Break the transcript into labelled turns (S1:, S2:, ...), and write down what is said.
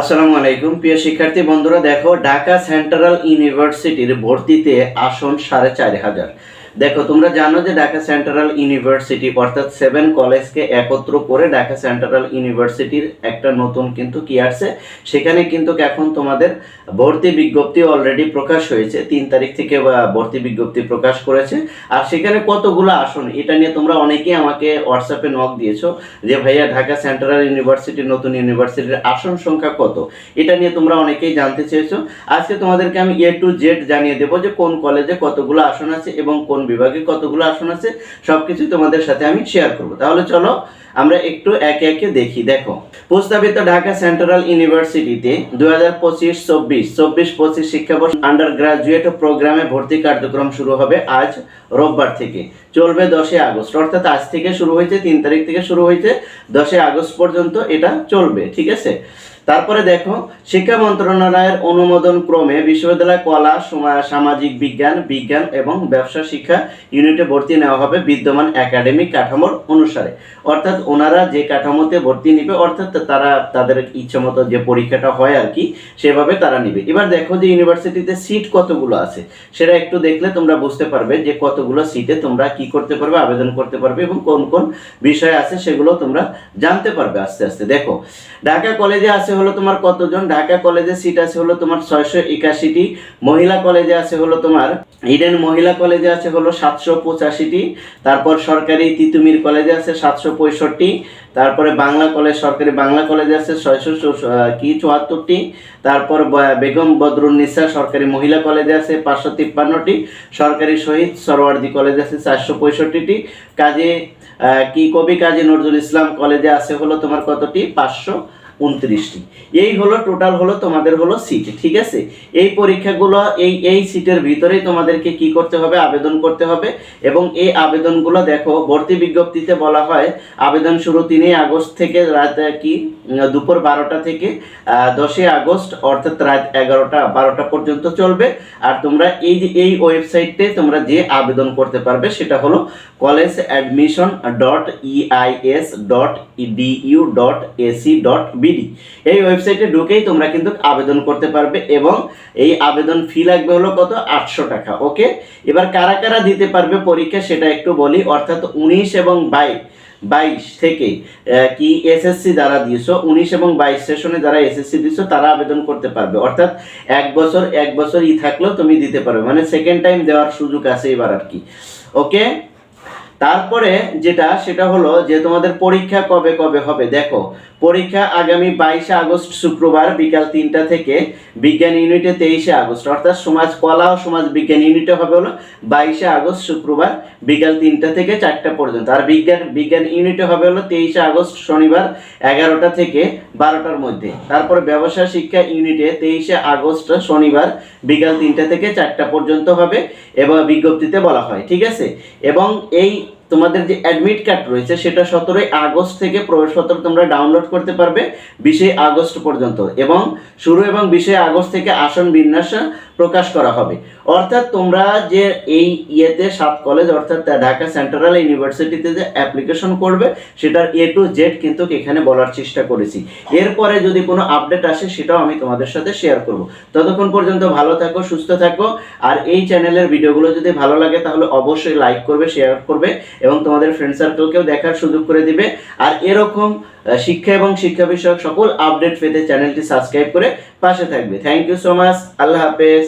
S1: আসসালামু আলাইকুম। প্রিয় শিক্ষার্থী বন্ধুরা দেখো ঢাকা সেন্ট্রাল ইউনিভার্সিটির ভর্তিতে আসন সাড়ে চার হাজার। দেখো, তোমরা জানো যে ঢাকা সেন্ট্রাল ইউনিভার্সিটি, অর্থাৎ সেভেন কলেজকে একত্র করে ঢাকা সেন্ট্রাল ইউনিভার্সিটির একটা নতুন কিন্তু কি আসছে? সেখানে কিন্তু এখন তোমাদের ভর্তি বিজ্ঞপ্তি অলরেডি প্রকাশ হয়েছে। তিন তারিখ থেকে ভর্তি বিজ্ঞপ্তি প্রকাশ করেছে। আর সেখানে কতগুলো আসন, এটা নিয়ে তোমরা অনেকেই আমাকে হোয়াটসঅ্যাপে নক দিয়েছ যে, ভাইয়া, ঢাকা সেন্ট্রাল ইউনিভার্সিটির নতুন ইউনিভার্সিটির আসন সংখ্যা কত? এটা নিয়ে তোমরা অনেকেই জানতে চেয়েছো। আজকে তোমাদেরকে আমি এ টু জেড জানিয়ে দেবো যে, কোন কলেজে কতগুলো আসন আছে এবং কোন বিভাগে কতগুলো আসন আছে, সবকিছু তোমাদের সাথে আমি শেয়ার করব। তাহলে চলো আমরা একটু একে একে দেখি। দেখো, প্রস্তাবিত ঢাকা সেন্ট্রাল ইউনিভার্সিটিতে দুই হাজার পঁচিশ, চব্বিশ চব্বিশ, পঁচিশ শিক্ষাবর্ষ আন্ডার গ্রাজুয়েট প্রোগ্রামে ভর্তি কার্যক্রম শুরু হবে আজ রোববার থেকে। চলবে দশই আগস্ট, অর্থাৎ আজ থেকে শুরু হয়েছে, তিন তারিখ থেকে শুরু হয়েছে, দশই আগস্ট পর্যন্ত এটা চলবে, ঠিক আছে? তারপরে দেখো, শিক্ষা মন্ত্রণালয়ের অনুমোদন ক্রমে বিশ্ববিদ্যালয় কলা, সমা- সামাজিক বিজ্ঞান বিজ্ঞান এবং ব্যবসা শিক্ষা ইউনিটে ভর্তি নেওয়া হবে বিদ্যমান একাডেমিক কাঠামোর অনুসারে। অর্থাৎ ওনারা যে কাঠামোতে ভর্তি নিবে, অর্থাৎ তারা তাদের ইচ্ছে মতো যে পরীক্ষাটা হয় আর কি, সেভাবে তারা নিবে। এবার দেখো যে ইউনিভার্সিটিতে সিট কতগুলো আছে, সেটা একটু দেখলে তোমরা বুঝতে পারবে যে কতগুলো সিটে তোমরা কি করতে পারবে, আবেদন করতে পারবে এবং কোন কোন বিষয় আছে সেগুলো তোমরা জানতে পারবে আস্তে আস্তে। দেখো, ঢাকা কলেজে আছে হলো তোমার কতজন? ঢাকা কলেজে সিট আছে হলো তোমার ছয়শো একাশিটি। মহিলা কলেজে আছে হলো তোমার ইডেন মহিলা কলেজে আছে হলো সাতশো পঁচাশিটি। তারপর সরকারি তিতুমির কলেজে আছে সাতশো পঁয়ষট্টি। তারপরে বাংলা কলেজ, সরকারি বাংলা কলেজে আছে ছয়শো কি, চুয়াত্তরটি। তারপর বেগম বদরুন্নিসা সরকারি মহিলা কলেজে আছে পাঁচশো তিপ্পান্নটি। সরকারি শহীদ সরওয়ার্দি কলেজে আছে চারশো পঁয়ষট্টিটি। কাজে কি কবি কাজী নজরুল ইসলাম কলেজে আছে হলো তোমার কতটি? পাঁচশো। উনত্রিশটি। এই হলো টোটাল হলো, তোমাদের হলো সিট ঠিক আছে? এই পরীক্ষাগুলো, এই এই সিটের ভিতরেই তোমাদেরকে কি করতে হবে? আবেদন করতে হবে। এবং এই আবেদনগুলো দেখো, ভর্তি বিজ্ঞপ্তিতে বলা হয়, আবেদন শুরু তিনই আগস্ট থেকে রাত, কি? দুপুর বারোটা থেকে দশই আগস্ট, অর্থাৎ রাত এগারোটা, বারোটা পর্যন্ত চলবে। আর তোমরা এই যে, এই ওয়েবসাইটে তোমরা যে আবেদন করতে পারবে, সেটা হলো college admission dot EIS dot DU dot AC dot BD এই ওয়েবসাইটে ঢুকেই তোমরা কিন্তু আবেদন করতে পারবে এবং এই আবেদন ফি লাগবে হলো কত? আটশো টাকা, ওকে? এবার কারা কারা দিতে পারবে পরীক্ষা, সেটা একটু বলি। অর্থাৎ উনিশ এবং বাইশ বাইশ থেকে কি এসএসসি দ্বারা দিয়েছ? উনিশ এবং বাইশ সেশনে যারা এসএসসি দিয়েছ, তারা আবেদন করতে পারবে। অর্থাৎ এক বছর এক বছর ই থাকলেও তুমি দিতে পারবে। মানে সেকেন্ড টাইম দেওয়ার সুযোগ আছে এবার আর কি। ওকে তারপরে যেটা, সেটা হলো যে তোমাদের পরীক্ষা কবে কবে হবে? দেখো, পরীক্ষা আগামী বাইশে আগস্ট শুক্রবার বিকাল তিনটা থেকে বিজ্ঞান ইউনিটে তেইশে আগস্ট। অর্থাৎ সমাজ কলা ও সমাজ বিজ্ঞান ইউনিটে হবে হলো বাইশে আগস্ট শুক্রবার বিকাল তিনটা থেকে চারটা পর্যন্ত। আর বিজ্ঞান বিজ্ঞান ইউনিটে হবে হলো তেইশে আগস্ট শনিবার এগারোটা থেকে বারোটার মধ্যে। তারপরে ব্যবসা শিক্ষা ইউনিটে তেইশে আগস্ট শনিবার বিকাল তিনটা থেকে চারটা পর্যন্ত হবে এবং বিজ্ঞপ্তিতে বলা হয়, ঠিক আছে? এবং এই mim তোমাদের যে অ্যাডমিট কার্ড রয়েছে, সেটা সতেরোই আগস্ট থেকে প্রবেশপত্র তোমরা ডাউনলোড করতে পারবে, বিশে আগস্ট পর্যন্ত এবং শুরু এবং বিশে আগস্ট থেকে আসন বিন্যাস প্রকাশ করা হবে। অর্থাৎ তোমরা যে এই ইয়েতে সাত কলেজ অর্থাৎ ঢাকা সেন্ট্রাল ইউনিভার্সিটিতে যে অ্যাপ্লিকেশন করবে, সেটার এ টু জেড কিন্তু এখানে বলার চেষ্টা করেছি। এরপরে যদি কোনো আপডেট আসে, সেটাও আমি তোমাদের সাথে শেয়ার করব। ততক্ষণ পর্যন্ত ভালো থাকো, সুস্থ থাকো, আর এই চ্যানেলের ভিডিওগুলো যদি ভালো লাগে, তাহলে অবশ্যই লাইক করবে শেয়ার করবে এবং তোমাদের ফ্রেন্ড সার্কেলকেও দেখার সুযোগ করে দিবে। আর এরকম শিক্ষা এবং শিক্ষা বিষয়ক সকল আপডেট পেতে চ্যানেলটি সাবস্ক্রাইব করে পাশে থাকবে। থ্যাংক ইউ সো মাচ আল্লাহ হাফেজ।